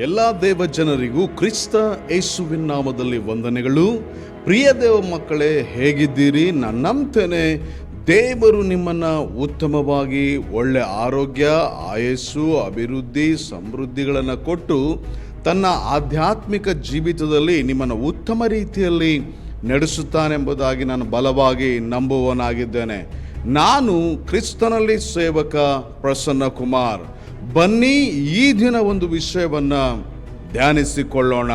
ಎಲ್ಲ ದೇವ ಜನರಿಗೂ ಕ್ರಿಸ್ತ ಯೇಸುವಿನ ನಾಮದಲ್ಲಿ ವಂದನೆಗಳು. ಪ್ರಿಯ ದೇವ ಮಕ್ಕಳೇ, ಹೇಗಿದ್ದೀರಿ? ನಾನು ನಂಬ್ತೇನೆ. ದೇವರು ನಿಮ್ಮನ್ನು ಉತ್ತಮವಾಗಿ, ಒಳ್ಳೆ ಆರೋಗ್ಯ, ಆಯಸ್ಸು, ಅಭಿವೃದ್ಧಿ, ಸಮೃದ್ಧಿಗಳನ್ನು ಕೊಟ್ಟು ತನ್ನ ಆಧ್ಯಾತ್ಮಿಕ ಜೀವಿತದಲ್ಲಿ ನಿಮ್ಮನ್ನು ಉತ್ತಮ ರೀತಿಯಲ್ಲಿ ನಡೆಸುತ್ತಾನೆಂಬುದಾಗಿ ನಾನು ಬಲವಾಗಿ ನಂಬುವನಾಗಿದ್ದೇನೆ ನಾನು ಕ್ರಿಸ್ತನಲ್ಲಿ ಸೇವಕ ಪ್ರಸನ್ನ ಕುಮಾರ್ ಬನ್ನಿ ಈ ದಿನ ಒಂದು ವಿಷಯವನ್ನ ಧ್ಯಾನಿಸಿಕೊಳ್ಳೋಣ.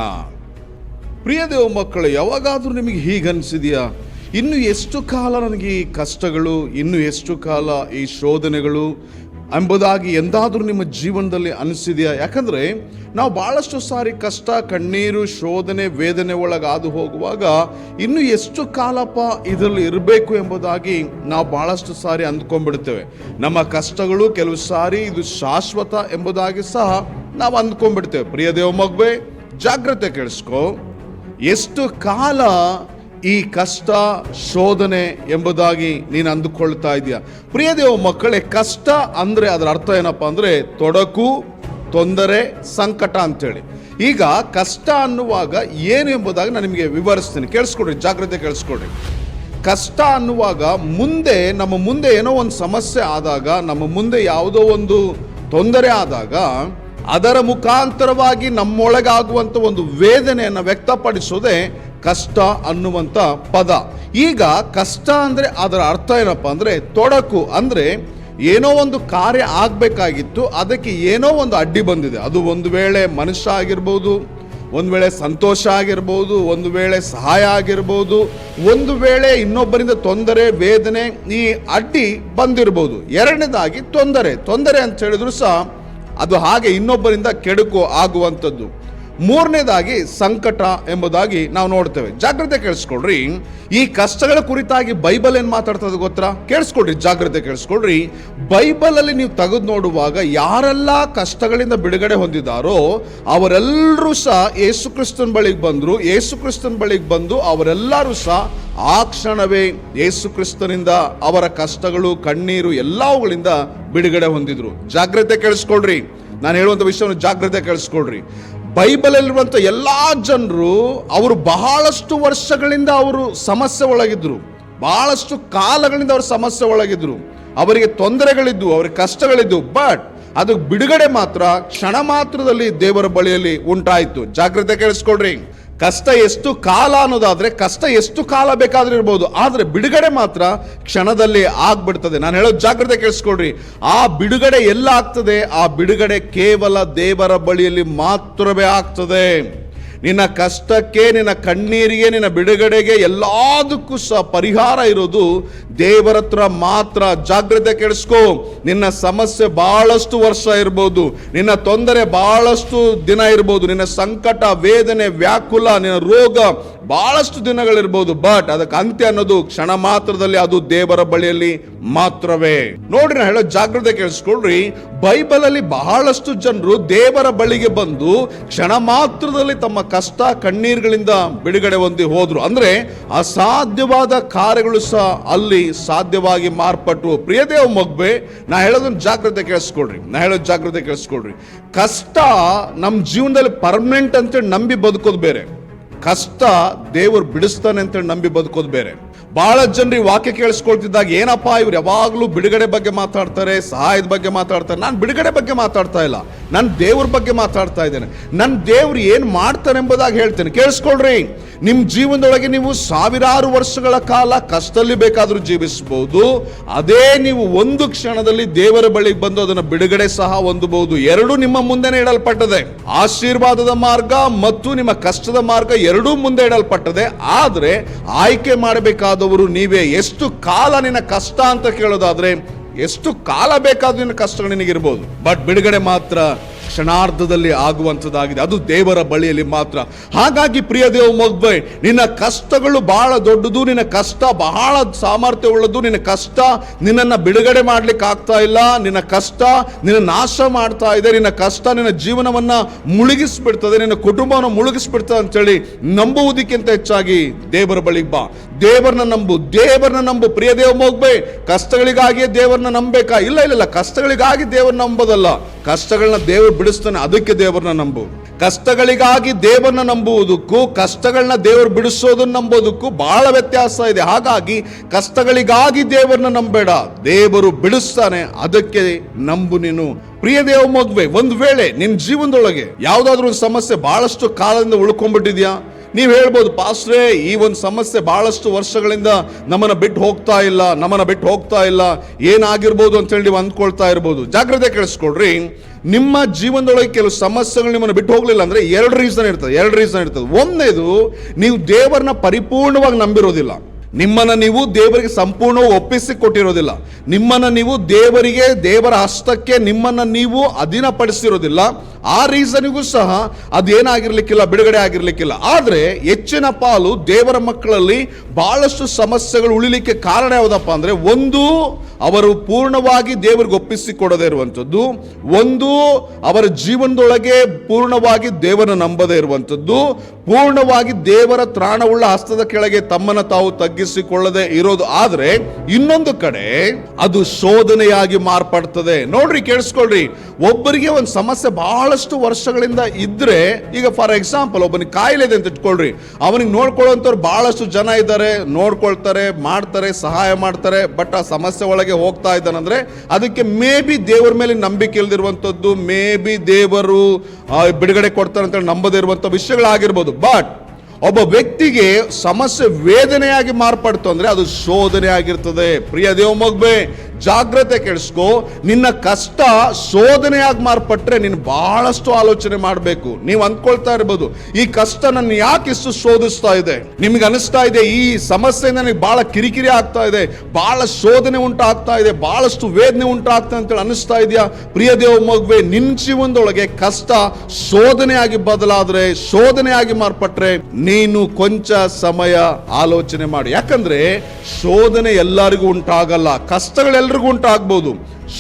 ಪ್ರಿಯ ದೇವ ಮಕ್ಕಳು, ಯಾವಾಗಾದರೂ ನಿಮಗೆ ಹೀಗನ್ಸಿದೆಯಾ? ಇನ್ನು ಎಷ್ಟು ಕಾಲ ನನಗೆ ಈ ಕಷ್ಟಗಳು, ಇನ್ನು ಎಷ್ಟು ಕಾಲ ಈ ಶೋಧನೆಗಳು? ಎಂಬುದಾಗಿ ಎಂದಾದರೂ ನಿಮ್ಮ ಜೀವನದಲ್ಲಿ ಅನಿಸಿದೆಯಾ? ಯಾಕಂದರೆ ನಾವು ಭಾಳಷ್ಟು ಸಾರಿ ಕಷ್ಟ, ಕಣ್ಣೀರು, ಶೋಧನೆ, ವೇದನೆ ಒಳಗಾದು ಹೋಗುವಾಗ ಇನ್ನು ಎಷ್ಟು ಕಾಲಪ್ಪ ಇದರಲ್ಲಿ ಇರಬೇಕು ಎಂಬುದಾಗಿ ನಾವು ಭಾಳಷ್ಟು ಸಾರಿ ಅಂದ್ಕೊಂಡ್ಬಿಡ್ತೇವೆ. ನಮ್ಮ ಕಷ್ಟಗಳು ಕೆಲವು ಸಾರಿ ಇದು ಶಾಶ್ವತ ಎಂಬುದಾಗಿ ಸಹ ನಾವು ಅಂದ್ಕೊಂಡ್ಬಿಡ್ತೇವೆ. ಪ್ರಿಯ ದೇವ ಮಗುವೆ, ಜಾಗ್ರತೆ ಕೇಳಿಸ್ಕೊ. ಎಷ್ಟು ಕಾಲ ಈ ಕಷ್ಟ ಶೋಧನೆ ಎಂಬುದಾಗಿ ನೀನು ಅಂದುಕೊಳ್ತಾ ಇದೆಯಾ. ಪ್ರಿಯ ದೇವ ಮಕ್ಕಳೇ, ಕಷ್ಟ ಅಂದ್ರೆ ಅದರ ಅರ್ಥ ಏನಪ್ಪಾ ಅಂದ್ರೆ ತೊಡಕು, ತೊಂದರೆ, ಸಂಕಟ ಅಂತೇಳಿ. ಈಗ ಕಷ್ಟ ಅನ್ನುವಾಗ ಏನು ಎಂಬುದಾಗಿ ನಾನು ನಿಮಗೆ ವಿವರಿಸ್ತೀನಿ. ಕೇಳಿಸ್ಕೊಡ್ರಿ, ಜಾಗ್ರತೆ ಕೇಳಿಸ್ಕೊಡ್ರಿ. ಕಷ್ಟ ಅನ್ನುವಾಗ ಮುಂದೆ, ನಮ್ಮ ಮುಂದೆ ಏನೋ ಒಂದು ಸಮಸ್ಯೆ ಆದಾಗ, ನಮ್ಮ ಮುಂದೆ ಯಾವುದೋ ಒಂದು ತೊಂದರೆ ಆದಾಗ, ಅದರ ಮುಖಾಂತರವಾಗಿ ನಮ್ಮೊಳಗಾಗುವಂಥ ಒಂದು ವೇದನೆಯನ್ನು ವ್ಯಕ್ತಪಡಿಸೋದೇ ಕಷ್ಟ ಅನ್ನುವಂಥ ಪದ. ಈಗ ಕಷ್ಟ ಅಂದರೆ ಅದರ ಅರ್ಥ ಏನಪ್ಪ ಅಂದರೆ ತೊಡಕು ಅಂದರೆ ಏನೋ ಒಂದು ಕಾರ್ಯ ಆಗಬೇಕಾಗಿತ್ತು, ಅದಕ್ಕೆ ಏನೋ ಒಂದು ಅಡ್ಡಿ ಬಂದಿದೆ. ಅದು ಒಂದು ವೇಳೆ ಮನುಷ್ಯ ಆಗಿರ್ಬೋದು, ಒಂದು ವೇಳೆ ಸಂತೋಷ ಆಗಿರ್ಬೋದು, ಒಂದು ವೇಳೆ ಸಹಾಯ ಆಗಿರ್ಬೋದು, ಒಂದು ವೇಳೆ ಇನ್ನೊಬ್ಬರಿಂದ ತೊಂದರೆ, ವೇದನೆ, ಈ ಅಡ್ಡಿ ಬಂದಿರ್ಬೋದು. ಎರಡನೇದಾಗಿ ತೊಂದರೆ. ತೊಂದರೆ ಅಂತ ಹೇಳಿದ್ರು ಸಹ ಅದು ಹಾಗೆ ಇನ್ನೊಬ್ಬರಿಂದ ಕೆಡುಕು ಆಗುವಂಥದ್ದು. ಮೂರನೇದಾಗಿ ಸಂಕಟ ಎಂಬುದಾಗಿ ನಾವು ನೋಡ್ತೇವೆ. ಜಾಗ್ರತೆ ಕೇಳಿಸ್ಕೊಳ್ರಿ. ಈ ಕಷ್ಟಗಳ ಕುರಿತಾಗಿ ಬೈಬಲ್ ಏನು ಮಾತಾಡ್ತದೆ ಗೊತ್ತಾ? ಕೇಳಿಸ್ಕೊಡ್ರಿ ಜಾಗ್ರತೆ ಕೇಳಿಸ್ಕೊಡ್ರಿ ಬೈಬಲಲ್ಲಿ ನೀವು ತೆಗೆದು ನೋಡುವಾಗ ಯಾರೆಲ್ಲ ಕಷ್ಟಗಳಿಂದ ಬಿಡುಗಡೆ ಹೊಂದಿದಾರೋ ಅವರೆಲ್ಲರೂ ಸಹ ಯೇಸು ಕ್ರಿಸ್ತನ್ ಬಳಿಗೆ ಬಂದರು. ಯೇಸು ಕ್ರಿಸ್ತನ್ ಬಳಿಗೆ ಬಂದು ಅವರೆಲ್ಲರೂ ಸಹ ಆ ಕ್ಷಣವೇ ಯೇಸು ಕ್ರಿಸ್ತನಿಂದ ಅವರ ಕಷ್ಟಗಳು, ಕಣ್ಣೀರು ಎಲ್ಲವುಗಳಿಂದ ಬಿಡುಗಡೆ ಹೊಂದಿದ್ರು. ಜಾಗ್ರತೆ ಕೇಳಿಸ್ಕೊಳ್ರಿ. ನಾನು ಹೇಳುವಂಥ ವಿಷಯವನ್ನು ಜಾಗ್ರತೆ ಕೇಳಿಸ್ಕೊಳ್ರಿ. ಬೈಬಲಲ್ಲಿರುವಂಥ ಎಲ್ಲ ಜನರು ಅವರು ಬಹಳಷ್ಟು ವರ್ಷಗಳಿಂದ ಅವರು ಸಮಸ್ಯೆ ಒಳಗಿದ್ರು. ಬಹಳಷ್ಟು ಕಾಲಗಳಿಂದ ಅವರು ಸಮಸ್ಯೆ ಒಳಗಿದ್ರು. ಅವರಿಗೆ ತೊಂದರೆಗಳಿದ್ದು ಅವರಿಗೆ ಕಷ್ಟಗಳಿದ್ದು ಬಟ್ ಅದು ಬಿಡುಗಡೆ ಮಾತ್ರ, ಕ್ಷಣ ಮಾತ್ರದಲ್ಲಿ ದೇವರ ಬಳಿಯಲ್ಲಿ ಉಂಟಾಯಿತು. ಜಾಗ್ರತೆ ಕೇಳಿಸ್ಕೊಳ್ರಿ. ಕಷ್ಟ ಎಷ್ಟು ಕಾಲ ಅನ್ನೋದಾದರೆ ಕಷ್ಟ ಎಷ್ಟು ಕಾಲ ಬೇಕಾದರೂ ಇರ್ಬೋದು. ಆದರೆ ಬಿಡುಗಡೆ ಮಾತ್ರ ಕ್ಷಣದಲ್ಲಿ ಆಗ್ಬಿಡ್ತದೆ. ನಾನು ಹೇಳೋದು ಜಾಗ್ರತೆ ಕೇಳಿಸ್ಕೊಡ್ರಿ ಆ ಬಿಡುಗಡೆ ಎಲ್ಲ ಆಗ್ತದೆ ಆ ಬಿಡುಗಡೆ ಕೇವಲ ದೇವರ ಬಳಿಯಲ್ಲಿ ಮಾತ್ರವೇ ಆಗ್ತದೆ. ನಿನ್ನ ಕಷ್ಟಕ್ಕೆ, ನಿನ್ನ ಕಣ್ಣೀರಿಗೆ, ನಿನ್ನ ಬಿಡುಗಡೆಗೆ ಎಲ್ಲದಕ್ಕೂ ಸಹ ಪರಿಹಾರ ಇರೋದು ದೇವರ ಹತ್ರ ಮಾತ್ರ. ಜಾಗ್ರತೆ ಕೆಡಿಸ್ಕೋ. ನಿನ್ನ ಸಮಸ್ಯೆ ಬಹಳಷ್ಟು ವರ್ಷ ಇರ್ಬೋದು. ನಿನ್ನ ತೊಂದರೆ ಬಹಳಷ್ಟು ದಿನ ಇರ್ಬೋದು. ನಿನ್ನ ಸಂಕಟ, ವೇದನೆ, ವ್ಯಾಕುಲ, ನಿನ್ನ ರೋಗ ಬಹಳಷ್ಟು ದಿನಗಳಿರ್ಬೋದು. ಬಟ್ ಅದಕ್ಕೆ ಅಂತ್ಯ ಅನ್ನೋದು ಕ್ಷಣ ಮಾತ್ರದಲ್ಲಿ, ಅದು ದೇವರ ಬಳಿಯಲ್ಲಿ ಮಾತ್ರವೇ. ನೋಡ್ರಿ, ನಾ ಹೇಳೋ ಜಾಗ್ರತೆ ಕೇಳಿಸ್ಕೊಳ್ರಿ ಬೈಬಲ್ ಅಲ್ಲಿ ಬಹಳಷ್ಟು ಜನರು ದೇವರ ಬಳಿಗೆ ಬಂದು ಕ್ಷಣ ಮಾತ್ರದಲ್ಲಿ ತಮ್ಮ ಕಷ್ಟ ಕಣ್ಣೀರುಗಳಿಂದ ಬಿಡುಗಡೆ ಹೊಂದಿ ಹೋದರು. ಅಂದರೆ ಅಸಾಧ್ಯವಾದ ಕಾರ್ಯಗಳು ಸಹ ಅಲ್ಲಿ ಸಾಧ್ಯವಾಗಿ ಮಾರ್ಪಟ್ಟು ಪ್ರಿಯದೇವ ಮಗ್ಬೆ ನಾ ಹೇಳೋದನ್ನು ಜಾಗ್ರತೆ ಕೇಳಿಸ್ಕೊಳ್ರಿ. ನಾ ಹೇಳೋದು ಜಾಗ್ರತೆ ಕೇಳಿಸ್ಕೊಳ್ರಿ. ಕಷ್ಟ ನಮ್ಮ ಜೀವನದಲ್ಲಿ ಪರ್ಮನೆಂಟ್ ಅಂತೇಳಿ ನಂಬಿ ಬದುಕೋದು ಬೇರೆ. ಕಷ್ಟ ದೇವರು ಬಿಡಿಸ್ತಾನೆ ಅಂತೇಳಿ ನಂಬಿ ಬದುಕೋದು ಬೇರೆ. ಬಹಳ ಜನರಿಗೆ ವಾಕ್ಯ ಕೇಳಿಸ್ಕೊಳ್ತಿದ್ದಾಗ, ಏನಪ್ಪ ಇವ್ರು ಯಾವಾಗಲೂ ಬಿಡುಗಡೆ ಬಗ್ಗೆ ಮಾತಾಡ್ತಾರೆ, ಸಹಾಯದ ಬಗ್ಗೆ ಮಾತಾಡ್ತಾರೆ? ನಾನು ಬಿಡುಗಡೆ ಬಗ್ಗೆ ಮಾತಾಡ್ತಾ ಇಲ್ಲ. ನಾನು ದೇವ್ರ ಬಗ್ಗೆ ಮಾತಾಡ್ತಾ ಇದ್ದೇನೆ. ನನ್ನ ದೇವ್ರು ಏನು ಮಾಡ್ತಾನೆ ಎಂಬುದಾಗಿ ಹೇಳ್ತೇನೆ. ಕೇಳಿಸ್ಕೊಳ್ರಿ. ನಿಮ್ಮ ಜೀವನದೊಳಗೆ ನೀವು ಸಾವಿರಾರು ವರ್ಷಗಳ ಕಾಲ ಕಷ್ಟದಲ್ಲಿ ಬೇಕಾದರೂ ಜೀವಿಸಬಹುದು ಅದೇ ನೀವು ಒಂದು ಕ್ಷಣದಲ್ಲಿ ದೇವರ ಬಳಿಗೆ ಬಂದು ಅದನ್ನು ಬಿಡುಗಡೆ ಸಹ ಹೊಂದಬಹುದು. ಎರಡು ನಿಮ್ಮ ಮುಂದೆನೆ ಇಡಲ್ಪಟ್ಟದೆ. ಆಶೀರ್ವಾದದ ಮಾರ್ಗ ಮತ್ತು ನಿಮ್ಮ ಕಷ್ಟದ ಮಾರ್ಗ ಎರಡೂ ಮುಂದೆ ಇಡಲ್ಪಟ್ಟದೆ. ಆದರೆ ಆಯ್ಕೆ ಮಾಡಬೇಕಾದವರು ನೀವೇ ಎಷ್ಟು ಕಾಲ ನಿನ್ನ ಕಷ್ಟ ಅಂತ ಕೇಳೋದಾದ್ರೆ, ಎಷ್ಟು ಕಾಲ ಬೇಕಾದ್ರೂ ನಿನ್ನ ಕಷ್ಟಗಳು ನಿನಗಿರ್ಬೋದು. ಬಟ್ ಬಿಡುಗಡೆ ಮಾತ್ರ ಕ್ಷಣಾರ್ಧದಲ್ಲಿ ಆಗುವಂಥದ್ದಾಗಿದೆ. ಅದು ದೇವರ ಬಳಿಯಲ್ಲಿ ಮಾತ್ರ. ಹಾಗಾಗಿ ಪ್ರಿಯ ದೇವ ಮಗ್ಬೈ ನಿನ್ನ ಕಷ್ಟಗಳು ಬಹಳ ದೊಡ್ಡದು, ನಿನ್ನ ಕಷ್ಟ ಬಹಳ ಸಾಮರ್ಥ್ಯ ಉಳ್ಳದು ನಿನ್ನ ಕಷ್ಟ ನಿನ್ನನ್ನು ಬಿಡುಗಡೆ ಮಾಡ್ಲಿಕ್ಕೆ ಆಗ್ತಾ ಇಲ್ಲ, ನಿನ್ನ ಕಷ್ಟ ನಿನ್ನ ನಾಶ ಮಾಡ್ತಾ ಇದೆ, ನಿನ್ನ ಕಷ್ಟ ನಿನ್ನ ಜೀವನವನ್ನು ಮುಳುಗಿಸ್ಬಿಡ್ತದೆ, ನಿನ್ನ ಕುಟುಂಬವನ್ನು ಮುಳುಗಿಸ್ಬಿಡ್ತದೆ ಅಂತೇಳಿ ನಂಬುವುದಕ್ಕಿಂತ ಹೆಚ್ಚಾಗಿ ದೇವರ ಬಳಿಗೆ ಬಾ. ದೇವರನ್ನ ನಂಬು ದೇವರನ್ನ ನಂಬು. ಪ್ರಿಯ ದೇವ ಮಗ್ಬೈ ಕಷ್ಟಗಳಿಗಾಗಿಯೇ ದೇವರನ್ನ ನಂಬೇಕಾ ಇಲ್ಲ ಇಲ್ಲ ಇಲ್ಲ. ಕಷ್ಟಗಳಿಗಾಗಿ ದೇವರನ್ನ ನಂಬೋದಲ್ಲ. ಕಷ್ಟಗಳನ್ನ ದೇವರು ಬಿಡಿಸ್ತಾನೆ, ಅದಕ್ಕೆ ದೇವರನ್ನ ನಂಬು ಕಷ್ಟಗಳಿಗಾಗಿ ದೇವರನ್ನ ನಂಬುವುದಕ್ಕೂ, ಕಷ್ಟಗಳನ್ನ ದೇವರು ಬಿಡಿಸೋದನ್ನ ನಂಬೋದಕ್ಕೂ ಬಹಳ ವ್ಯತ್ಯಾಸ ಇದೆ. ಹಾಗಾಗಿ ಕಷ್ಟಗಳಿಗಾಗಿ ದೇವರನ್ನ ನಂಬೇಡ. ದೇವರು ಬಿಡಿಸ್ತಾನೆ, ಅದಕ್ಕೆ ನಂಬು ನೀನು. ಪ್ರಿಯ ದೇವ ಮದುವೆ, ಒಂದು ವೇಳೆ ನಿನ್ನ ಜೀವನದೊಳಗೆ ಯಾವುದಾದ್ರೂ ಒಂದು ಸಮಸ್ಯೆ ಬಹಳಷ್ಟು ಕಾಲದಿಂದ ಉಳ್ಕೊಂಡ್ಬಿಟ್ಟಿದ್ಯಾ? ನೀವು ಹೇಳ್ಬೋದು, ಪಾಸ್ಟ್ರೇ, ಈ ಒಂದು ಸಮಸ್ಯೆ ಬಹಳಷ್ಟು ವರ್ಷಗಳಿಂದ ನಮ್ಮನ್ನು ಬಿಟ್ಟು ಹೋಗ್ತಾ ಇಲ್ಲ, ನಮ್ಮನ್ನು ಬಿಟ್ಟು ಹೋಗ್ತಾ ಇಲ್ಲ, ಏನಾಗಿರ್ಬೋದು ಅಂತೇಳಿ ನೀವು ಅಂದ್ಕೊಳ್ತಾ ಇರ್ಬೋದು. ಜಾಗ್ರತೆ ಕೇಳಿಸ್ಕೊಳ್ರಿ. ನಿಮ್ಮ ಜೀವನದೊಳಗೆ ಕೆಲವು ಸಮಸ್ಯೆಗಳು ನಿಮ್ಮನ್ನು ಬಿಟ್ಟು ಹೋಗ್ಲಿಲ್ಲ ಅಂದರೆ ಎರಡು ರೀಸನ್ ಇರ್ತದೆ, ಎರಡು ರೀಸನ್ ಇರ್ತದೆ. ಒಂದನೇದು, ನೀವು ದೇವರನ್ನ ಪರಿಪೂರ್ಣವಾಗಿ ನಂಬಿರೋದಿಲ್ಲ. ನಿಮ್ಮನ್ನ ನೀವು ದೇವರಿಗೆ ಸಂಪೂರ್ಣ ಒಪ್ಪಿಸಿ ಕೊಟ್ಟಿರೋದಿಲ್ಲ ನಿಮ್ಮನ್ನು ನೀವು ದೇವರಿಗೆ, ದೇವರ ಹಸ್ತಕ್ಕೆ ನಿಮ್ಮನ್ನು ನೀವು ಅಧೀನಪಡಿಸಿರೋದಿಲ್ಲ. ಆ ರೀಸನಿಗೂ ಸಹ ಅದೇನಾಗಿರ್ಲಿಕ್ಕಿಲ್ಲ, ಬಿಡುಗಡೆ ಆಗಿರ್ಲಿಕ್ಕಿಲ್ಲ. ಆದರೆ ಹೆಚ್ಚಿನ ಪಾಲು ದೇವರ ಮಕ್ಕಳಲ್ಲಿ ಬಹಳಷ್ಟು ಸಮಸ್ಯೆಗಳು ಉಳಿಲಿಕ್ಕೆ ಕಾರಣ ಯಾವುದಪ್ಪ ಅಂದರೆ ಒಂದು ಅವರು ಪೂರ್ಣವಾಗಿ ದೇವರಿಗೆ ಒಪ್ಪಿಸಿಕೊಡದೇ ಇರುವಂಥದ್ದು, ಒಂದು ಅವರ ಜೀವನದೊಳಗೆ ಪೂರ್ಣವಾಗಿ ದೇವರನ್ನು ನಂಬದೇ ಇರುವಂಥದ್ದು, ಪೂರ್ಣವಾಗಿ ದೇವರ ತ್ರಾಣವುಳ್ಳ ಹಸ್ತದ ಕೆಳಗೆ ತಮ್ಮನ್ನು ತಾವು ತಗ್ಗಿಸಿಕೊಳ್ಳದೆ ಇರೋದು ಆದರೆ ಇನ್ನೊಂದು ಕಡೆ ಅದು ಶೋಧನೆಯಾಗಿ ಮಾರ್ಪಡ್ತದೆ. ನೋಡ್ರಿ, ಕೇಳಿಸ್ಕೊಳ್ರಿ. ಒಬ್ಬರಿಗೆ ಒಂದು ಸಮಸ್ಯೆ ಬಹಳಷ್ಟು ವರ್ಷಗಳಿಂದ ಇದ್ರೆ, ಈಗ ಫಾರ್ ಎಕ್ಸಾಂಪಲ್ ಒಬ್ಬನಿಗೆ ಕಾಯಿಲೆ ಇದೆ ಅಂತ ಇಟ್ಕೊಳ್ರಿ. ಅವನಿಗೆ ನೋಡ್ಕೊಳ್ಳೋಂಥವ್ರು ಬಹಳಷ್ಟು ಜನ ಇದ್ದಾರೆ, ನೋಡ್ಕೊಳ್ತಾರೆ, ಮಾಡ್ತಾರೆ, ಸಹಾಯ ಮಾಡ್ತಾರೆ, ಬಟ್ ಆ ಸಮಸ್ಯೆ ಒಳಗೆ ಹೋಗ್ತಾ ಇದ್ದಾನಂದ್ರೆ ಅದಕ್ಕೆ ಮೇ ಬಿ ದೇವರ ಮೇಲೆ ನಂಬಿಕೆ ಇಲ್ದಿರುವಂಥದ್ದು ಮೇ ಬಿ ದೇವರು ಬಿಡುಗಡೆ ಕೊಡ್ತಾರೆ ಅಂತ ನಂಬದೇ ಇರುವಂಥ ವಿಷಯಗಳಾಗಿರ್ಬೋದು. ಬಟ್ ಒಬ್ಬ ವ್ಯಕ್ತಿಗೆ ಸಮಸ್ಯೆ ವೇದನೆಯಾಗಿ ಮಾರ್ಪಡ್ತು ಅಂದ್ರೆ ಅದು ಶೋಧನೆ ಆಗಿರ್ತದೆ. ಪ್ರಿಯ ದೇವ ಮಗ್ಬೆ ಜಾಗ್ರತೆ ಕೆಡಿಸ್ಕೋ ನಿನ್ನ ಕಷ್ಟ ಶೋಧನೆಯಾಗಿ ಮಾರ್ಪಟ್ರೆ ನೀನು ಬಹಳಷ್ಟು ಆಲೋಚನೆ ಮಾಡಬೇಕು. ನೀವು ಅಂದ್ಕೊಳ್ತಾ ಇರ್ಬೋದು, ಈ ಕಷ್ಟ ನನ್ನ ಯಾಕೆ ಇಷ್ಟು ಶೋಧಿಸ್ತಾ ಇದೆ? ನಿಮ್ಗೆ ಅನಿಸ್ತಾ ಇದೆ, ಈ ಸಮಸ್ಯೆ ನನಗೆ ಬಹಳ ಕಿರಿಕಿರಿ ಆಗ್ತಾ ಇದೆ ಬಹಳ ಶೋಧನೆ ಉಂಟಾಗ್ತಾ ಇದೆ ಬಹಳಷ್ಟು ವೇದನೆ ಉಂಟಾಗ್ತದೆ ಅಂತೇಳಿ ಅನಿಸ್ತಾ ಇದೆಯಾ? ಪ್ರಿಯ ದೇವ ಮಗುವೆ ನಿನ್ನ ಜೀವನದೊಳಗೆ ಕಷ್ಟ ಶೋಧನೆಯಾಗಿ ಬದಲಾದ್ರೆ, ಶೋಧನೆಯಾಗಿ ಮಾರ್ಪಟ್ರೆ ನೀನು ಕೊಂಚ ಸಮಯ ಆಲೋಚನೆ ಮಾಡಿ. ಯಾಕಂದ್ರೆ ಶೋಧನೆ ಎಲ್ಲರಿಗೂ ಉಂಟಾಗಲ್ಲ ಕಷ್ಟಗಳೆಲ್ಲರಿಗೂ ಉಂಟಾಗ್ಬೋದು.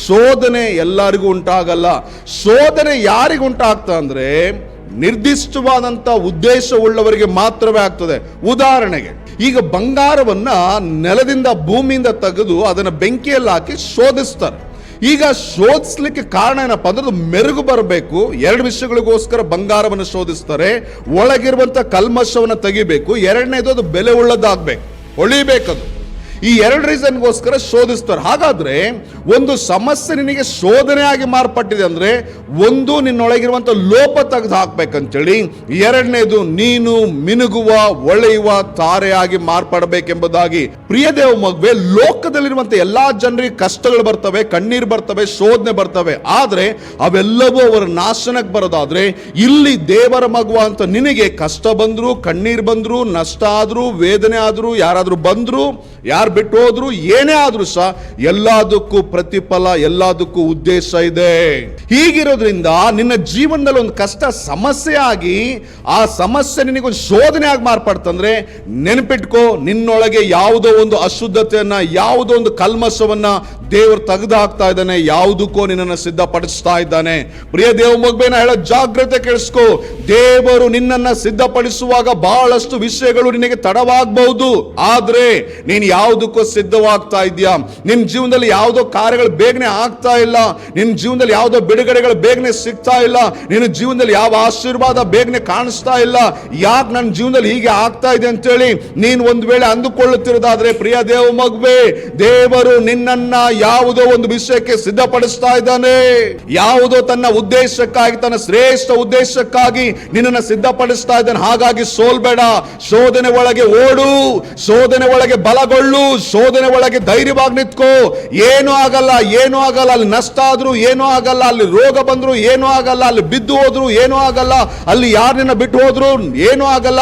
ಶೋಧನೆ ಎಲ್ಲರಿಗೂ ಉಂಟಾಗಲ್ಲ. ಶೋಧನೆ ಯಾರಿಗೂ ಉಂಟಾಗ್ತಾ ಅಂದರೆ ನಿರ್ದಿಷ್ಟವಾದಂಥ ಉದ್ದೇಶವುಳ್ಳವರಿಗೆ ಮಾತ್ರವೇ ಆಗ್ತದೆ. ಉದಾಹರಣೆಗೆ, ಈಗ ಬಂಗಾರವನ್ನ ನೆಲದಿಂದ ಭೂಮಿಯಿಂದ ತೆಗೆದು ಅದನ್ನು ಬೆಂಕಿಯಲ್ಲಿ ಹಾಕಿ ಶೋಧಿಸ್ತಾರೆ. ಈಗ ಶೋಧಿಸ್ಲಿಕ್ಕೆ ಕಾರಣ ಏನಪ್ಪ ಅಂದ್ರೆ ಅದು ಮೆರುಗು ಬರಬೇಕು. ಎರಡು ವಿಷಯಗಳಿಗೋಸ್ಕರ ಬಂಗಾರವನ್ನು ಶೋಧಿಸ್ತಾರೆ. ಒಳಗಿರುವಂತ ಕಲ್ಮಶವನ್ನು ತೆಗಿಬೇಕು. ಎರಡನೇದು ಅದು ಬೆಲೆ ಉಳ್ಳದಾಗಬೇಕು. ಹೊಳಿಬೇಕದು. ಈ ಎರಡು ರೀಸನ್ಗೋಸ್ಕರ ಶೋಧಿಸ್ತಾರೆ. ಹಾಗಾದ್ರೆ ಒಂದು ಸಮಸ್ಯೆ ನಿನಗೆ ಶೋಧನೆಯಾಗಿ ಮಾರ್ಪಟ್ಟಿದೆ ಅಂದರೆ ಒಂದು ನಿನ್ನೊಳಗಿರುವಂಥ ಲೋಪ ತೆಗೆದು ಹಾಕ್ಬೇಕಂತೇಳಿ, ಎರಡನೇದು ನೀನು ಮಿನುಗುವ ಒಳೆಯುವ ತಾರೆಯಾಗಿ ಮಾರ್ಪಡಬೇಕೆಂಬುದಾಗಿ. ಪ್ರಿಯ ದೇವ ಮಗುವೆ ಲೋಕದಲ್ಲಿರುವಂಥ ಎಲ್ಲಾ ಜನರಿಗೆ ಕಷ್ಟಗಳು ಬರ್ತವೆ, ಕಣ್ಣೀರು ಬರ್ತವೆ, ಶೋಧನೆ ಬರ್ತವೆ. ಆದರೆ ಅವೆಲ್ಲವೂ ಅವರ ನಾಶನಕ್ಕೆ ಬರೋದಾದ್ರೆ, ಇಲ್ಲಿ ದೇವರ ಮಗುವ ಅಂತ ನಿನಗೆ ಕಷ್ಟ ಬಂದ್ರು, ಕಣ್ಣೀರು ಬಂದ್ರು, ನಷ್ಟ ಆದ್ರು, ವೇದನೆ ಆದ್ರು, ಯಾರಾದರೂ ಬಂದ್ರು, ಯಾರು ಬಿಟ್ಟು ಹೋದ್ರು, ಏನೇ ಆದರೂ ಸಹ ಎಲ್ಲದಕ್ಕೂ ಪ್ರತಿಫಲ ಎಲ್ಲದಕ್ಕೂ ಉದ್ದೇಶ ಇದೆ. ಹೀಗಿರೋದ್ರಿಂದ ನಿನ್ನ ಜೀವನದಲ್ಲಿ ಒಂದು ಕಷ್ಟ ಸಮಸ್ಯೆ ಆಗಿ, ಆ ಸಮಸ್ಯೆ ನಿನಗೊಂದು ಶೋಧನೆ ಆಗಿ ಮಾರ್ಪಡ್ತಂದ್ರೆ ನೆನಪಿಟ್ಕೋ, ನಿನ್ನೊಳಗೆ ಯಾವುದೋ ಒಂದು ಅಶುದ್ಧತೆಯನ್ನ, ಯಾವುದೋ ಒಂದು ಕಲ್ಮಶವನ್ನ ದೇವರು ತೆಗೆದು ಹಾಕ್ತಾ ಇದ್ದಾನೆ, ಯಾವುದಕ್ಕೋ ನಿನ್ನನ್ನು ಸಿದ್ಧಪಡಿಸ್ತಾ ಇದ್ದಾನೆ. ಪ್ರಿಯ ದೇವ ಮಗ್ಬೇನ ಹೇಳೋ ಜಾಗ್ರತೆ ಕೇಳಿಸ್ಕೋ. ದೇವರು ನಿನ್ನನ್ನ ಸಿದ್ಧಪಡಿಸುವಾಗ ಬಹಳಷ್ಟು ವಿಷಯಗಳು ನಿನಗೆ ತಡವಾಗಬಹುದು. ಆದ್ರೆ ನೀನು ಯಾವುದಕ್ಕೂ ಸಿದ್ಧವಾಗ್ತಾ ಇದೆಯಾ ನಿನ್ನ ಜೀವನದಲ್ಲಿ ಯಾವುದೋ ಕಾರ್ಯಗಳು ಬೇಗನೆ ಆಗ್ತಾ ಇಲ್ಲ. ನಿನ್ನ ಜೀವನದಲ್ಲಿ ಯಾವುದೋ ಬಿಡುಗಡೆಗಳು ಬೇಗನೆ ಸಿಗ್ತಾ ಇಲ್ಲ. ನಿನ್ನ ಜೀವನದಲ್ಲಿ ಯಾವ ಆಶೀರ್ವಾದ ಬೇಗನೆ ಕಾಣಿಸ್ತಾ ಇಲ್ಲ. ಯಾಕೆ ನನ್ನ ಜೀವನದಲ್ಲಿ ಹೀಗೆ ಆಗ್ತಾ ಇದೆ ಅಂತೇಳಿ ನೀನು ಒಂದು ವೇಳೆ ಅಂದುಕೊಳ್ಳುತ್ತಿರೋದಾದ್ರೆ ಪ್ರಿಯ ದೇವ ಮಗುವೆ, ದೇವರು ನಿನ್ನನ್ನ ಯಾವುದೋ ಒಂದು ವಿಷಯಕ್ಕೆ ಸಿದ್ಧಪಡಿಸ್ತಾ ಇದ್ದಾನೆ. ಯಾವುದೋ ತನ್ನ ಉದ್ದೇಶಕ್ಕಾಗಿ, ತನ್ನ ಶ್ರೇಷ್ಠ ಉದ್ದೇಶಕ್ಕಾಗಿ ನಿನ್ನನ್ನು ಸಿದ್ಧಪಡಿಸ್ತಾ ಇದ್ದಾನೆ. ಹಾಗಾಗಿ ಸೋಲ್ಬೇಡ. ಶೋಧನೆ ಒಳಗೆ ಓಡು. ಶೋಧನೆ ಒಳಗೆ ಬಲಗೊಳ್ಳು. ಶೋಧನೆ ಒಳಗೆ ಧೈರ್ಯವಾಗಿ ನಿಂತ್ಕೋ. ಏನು ಆಗಲ್ಲ, ಏನೂ ಆಗಲ್ಲ, ಅಲ್ಲಿ ನಷ್ಟ ಆದ್ರೂ ಏನೂ ಆಗಲ್ಲ, ಅಲ್ಲಿ ರೋಗ ಬಂದರೂ ಏನೂ ಆಗಲ್ಲ, ಅಲ್ಲಿ ಬಿದ್ದು ಹೋದ್ರು ಏನೂ ಆಗಲ್ಲ, ಅಲ್ಲಿ ಯಾರನ್ನ ಬಿಟ್ಟು ಹೋದ್ರು ಏನೂ ಆಗಲ್ಲ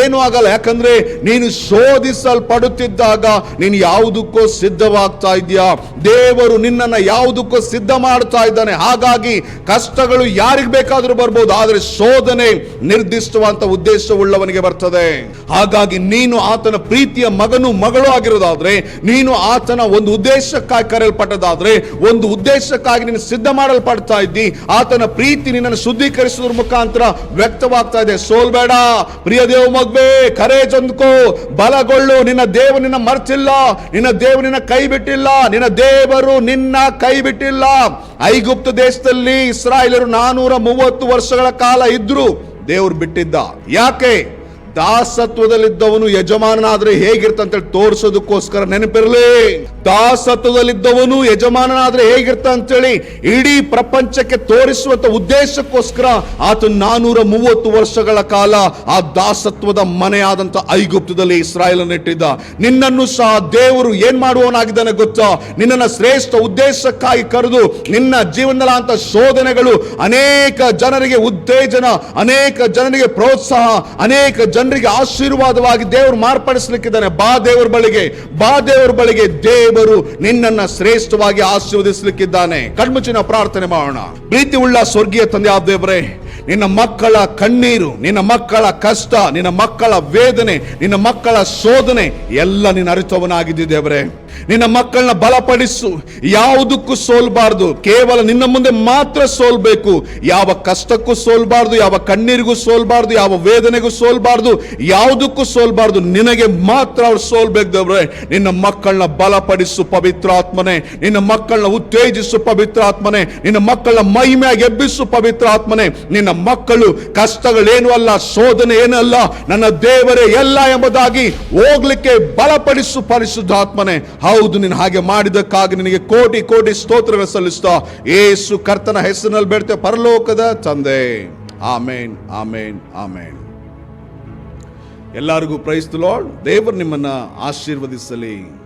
ಏನೂ ಆಗಲ್ಲ. ಯಾಕಂದ್ರೆ ನೀನು ಶೋಧಿಸಲ್ಪಡುತ್ತಿದ್ದಾಗ ನೀನು ಯಾವುದಕ್ಕೂ ಸಿದ್ಧವಾಗ್ತಾ ಇದೆಯಾ ದೇವರು ನಿನ್ನನ್ನ ಯಾವುದಕ್ಕೂ ಸಿದ್ಧ ಮಾಡ್ತಾ ಇದ್ದಾನೆ. ಹಾಗಾಗಿ ಕಷ್ಟಗಳು ಯಾರಿಗೆ ಬೇಕಾದರೂ ಬರ್ಬೋದು, ಆದರೆ ಶೋಧನೆ ನಿರ್ದಿಷ್ಟವಂತ ಉದ್ದೇಶವುಳ್ಳವನಿಗೆ ಬರ್ತದೆ. ಹಾಗಾಗಿ ನೀನು ಆತನ ಪ್ರೀತಿಯ ಮಗನು ಮಗಳು ಆಗಿರೋದಾದ್ರೆ ನೀನು ಆತನ ಒಂದು ಉದ್ದೇಶಕ್ಕಾಗಿ ಕರೆಯಲ್ಪಟ್ಟದಾದ್ರೆ ಒಂದು ಉದ್ದೇಶಕ್ಕಾಗಿ ನೀನು ಸಿದ್ಧ ಮಾಡಲ್ಪಡ್ತಾ ಇದ್ದಿ. ಆತನ ಪ್ರೀತಿ ನಿನ್ನನ್ನು ಶುದ್ಧೀಕರಿಸುವುದರ ಮುಖಾಂತರ ವ್ಯಕ್ತವಾಗ್ತಾ ಇದೆ. ಸೋಲ್ಬೇಡ ಪ್ರಿಯ ದೇವ ಮಗ್ಬೆ ಕರೇಜ್ ಹೊಂದ್ಕೋ. ಬಲಗೊಳ್ಳು. ನಿನ್ನ ದೇವ ನಿನ್ನ ಮರ್ತಿಲ್ಲ. ನಿನ್ನ ದೇವ ನಿನ್ನ ಕೈ ಬಿಟ್ಟಿಲ್ಲ. ನಿನ್ನ ದೇವರು ನಿನ್ನ ಕೈ ಬಿಟ್ಟಿಲ್ಲ. ಐಗುಪ್ತ ದೇಶದಲ್ಲಿ ಇಸ್ರಾಯೇಲರು ನಾನೂರ ಮೂವತ್ತು ವರ್ಷಗಳ ಕಾಲ ಇದ್ರು ದೇವ್ರು ಬಿಟ್ಟಿದ್ದ. ಯಾಕೆ? ದಾಸತ್ವದಲ್ಲಿದ್ದವನು ಯಜಮಾನನಾದ್ರೆ ಹೇಗಿರ್ತಂತೇಳಿ ತೋರಿಸೋದಕ್ಕೋಸ್ಕರ ನೆನಪಿರಲಿ. ದಾಸತ್ವದಲ್ಲಿದ್ದವನು ಯಜಮಾನನಾದ್ರೆ ಹೇಗಿರ್ತ ಅಂತೇಳಿ ಇಡೀ ಪ್ರಪಂಚಕ್ಕೆ ತೋರಿಸುವಂತ ಉದ್ದೇಶಕ್ಕೋಸ್ಕರ ಆತ ನಾನೂರ ಮೂವತ್ತು ವರ್ಷಗಳ ಕಾಲ ಆ ದಾಸತ್ವದ ಮನೆಯಾದಂತ ಐಗುಪ್ತದಲ್ಲಿ ಇಸ್ರಾಯೇಲ್ ಇಟ್ಟಿದ್ದ ನಿನ್ನನ್ನು ಸಹ ದೇವರು ಏನ್ ಮಾಡುವವನಾಗಿದ್ದಾನೆ ಗೊತ್ತಾ? ನಿನ್ನನ್ನ ಶ್ರೇಷ್ಠ ಉದ್ದೇಶಕ್ಕಾಗಿ ಕರೆದು ನಿನ್ನ ಜೀವನದಲ್ಲ ಅಂತ ಶೋಧನೆಗಳು ಅನೇಕ ಜನರಿಗೆ ಉತ್ತೇಜನ, ಅನೇಕ ಜನರಿಗೆ ಪ್ರೋತ್ಸಾಹ, ಅನೇಕ ಜನರಿಗೆ ಆಶೀರ್ವಾದವಾಗಿ ದೇವರು ಮಾರ್ಪಡಿಸಲಿಕ್ಕಿದ್ದಾನೆ. ಬಾ ದೇವರ ಬಳಿಗೆ, ಬಾ ದೇವರ ಬಳಿಗೆ ದೇವರು ನಿನ್ನನ್ನ ಶ್ರೇಷ್ಠವಾಗಿ ಆಶೀರ್ವದಿಸಲಿಕ್ಕಿದ್ದಾನೆ. ಕಣ್ಮುಚ್ಚಿನ ಪ್ರಾರ್ಥನೆ ಮಾಡೋಣ. ಪ್ರೀತಿ ಉಳ್ಳ ಸ್ವರ್ಗೀಯ ತಂದೆ ಆ ದೇವರೇ ನಿನ್ನ ಮಕ್ಕಳ ಕಣ್ಣೀರು, ನಿನ್ನ ಮಕ್ಕಳ ಕಷ್ಟ, ನಿನ್ನ ಮಕ್ಕಳ ವೇದನೆ, ನಿನ್ನ ಮಕ್ಕಳ ಶೋಧನೆ ಎಲ್ಲ ನಿನ್ನ ಅರಿತವನಾಗಿದ್ದಿ ದೇವರೇ. ನಿನ್ನ ಮಕ್ಕಳನ್ನ ಬಲಪಡಿಸು. ಯಾವುದಕ್ಕೂ ಸೋಲ್ಬಾರ್ದು. ಕೇವಲ ನಿನ್ನ ಮುಂದೆ ಮಾತ್ರ ಸೋಲ್ಬೇಕು. ಯಾವ ಕಷ್ಟಕ್ಕೂ ಸೋಲ್ಬಾರ್ದು, ಯಾವ ಕಣ್ಣೀರಿಗೂ ಸೋಲ್ಬಾರ್ದು, ಯಾವ ವೇದನೆಗೂ ಸೋಲ್ಬಾರ್ದು, ಯಾವುದಕ್ಕೂ ಸೋಲ್ಬಾರ್ದು. ನಿನಗೆ ಮಾತ್ರ ಅವ್ರು ಸೋಲ್ಬೇಕು ದೇವ್ರೆ. ನಿನ್ನ ಮಕ್ಕಳನ್ನ ಬಲಪಡಿಸು ಪವಿತ್ರಾತ್ಮನೆ. ನಿನ್ನ ಮಕ್ಕಳನ್ನ ಉತ್ತೇಜಿಸು ಪವಿತ್ರಾತ್ಮನೆ. ನಿನ್ನ ಮಕ್ಕಳನ್ನ ಮಹಿಮೆಯಾಗಿ ಎಬ್ಬಿಸು ಪವಿತ್ರಾತ್ಮನೆ. ನಿನ್ನ ಮಕ್ಕಳು, ಕಷ್ಟಗಳೇನು ಅಲ್ಲ, ಶೋಧನೆ ಏನಲ್ಲ ನನ್ನ ದೇವರೇ ಎಲ್ಲ ಎಂಬುದಾಗಿ ಹೋಗ್ಲಿಕ್ಕೆ ಬಲಪಡಿಸು ಪರಿಶುದ್ಧಾತ್ಮನೆ ಹೌದು, ನೀನು ಹಾಗೆ ಮಾಡಿದಕ್ಕಾಗಿ ನಿನಗೆ ಕೋಟಿ ಕೋಟಿ ಸ್ತೋತ್ರಗಳು ಸಲ್ಲಿಸ್ತಾ, ಏಸು ಕರ್ತನ ಹೆಸರಿನಲ್ಲಿ ಬೇಡ್ತೇವೆ, ಪರಲೋಕದ ತಂದೆ. ಆಮೇನ್ ಆಮೇನ್ ಆಮೇನ್. ಎಲ್ಲರಿಗೂ ಪ್ರೈಸ್ತು ಲಾರ್ಡ್. ದೇವರು ನಿಮ್ಮನ್ನ ಆಶೀರ್ವದಿಸಲಿ.